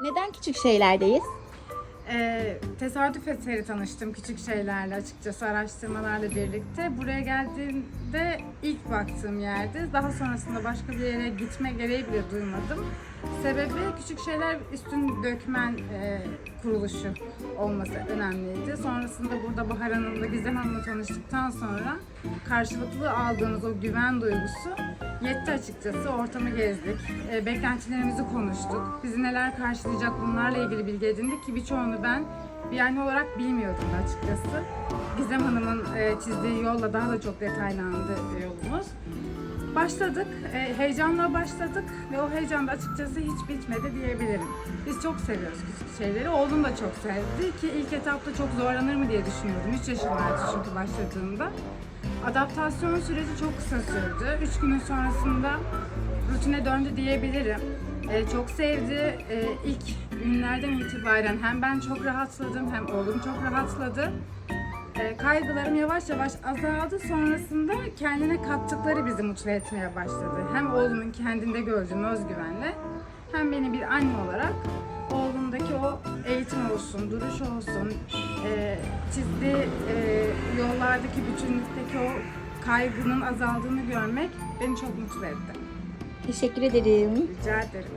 Neden küçük şeylerdeyiz? Ee, tesadüf eseri tanıştım küçük şeylerle açıkçası araştırmalarla birlikte. Buraya geldiğimde ilk baktığım yerde daha sonrasında başka bir yere gitme gereği bile duymadım. Sebebi küçük şeyler üstün dökmen e, kuruluşu olması önemliydi. Sonrasında burada Bahar Hanım'la Gizem Hanım'la tanıştıktan sonra karşılıklı aldığımız o güven duygusu yetti açıkçası. Ortamı gezdik, e, beklentilerimizi konuştuk. Bizi neler karşılayacak bunlarla ilgili bilgi edindik ki birçoğunu ben bir anne olarak bilmiyordum açıkçası. Gizem Hanım'ın e, çizdiği yolla daha da çok detaylandı yolumuz. Başladık, e, heyecanla başladık ve o heyecan da açıkçası hiç bitmedi diyebilirim. Biz çok seviyoruz küçük şeyleri. Oğlum da çok sevdi ki ilk etapta çok zorlanır mı diye düşünüyordum. 3 yaşındaydı çünkü başladığımda. Adaptasyon süreci çok kısa sürdü. 3 günün sonrasında rutine döndü diyebilirim. E, çok sevdi. E, ilk günlerden itibaren hem ben çok rahatladım hem oğlum çok rahatladı. Kaygılarım yavaş yavaş azaldı. Sonrasında kendine kattıkları bizi mutlu etmeye başladı. Hem oğlumun kendinde gördüğüm özgüvenle hem beni bir anne olarak oğlumdaki o eğitim olsun, duruş olsun, e, çizdiği e, yollardaki bütünlükteki o kaygının azaldığını görmek beni çok mutlu etti. Teşekkür ederim. Rica ederim.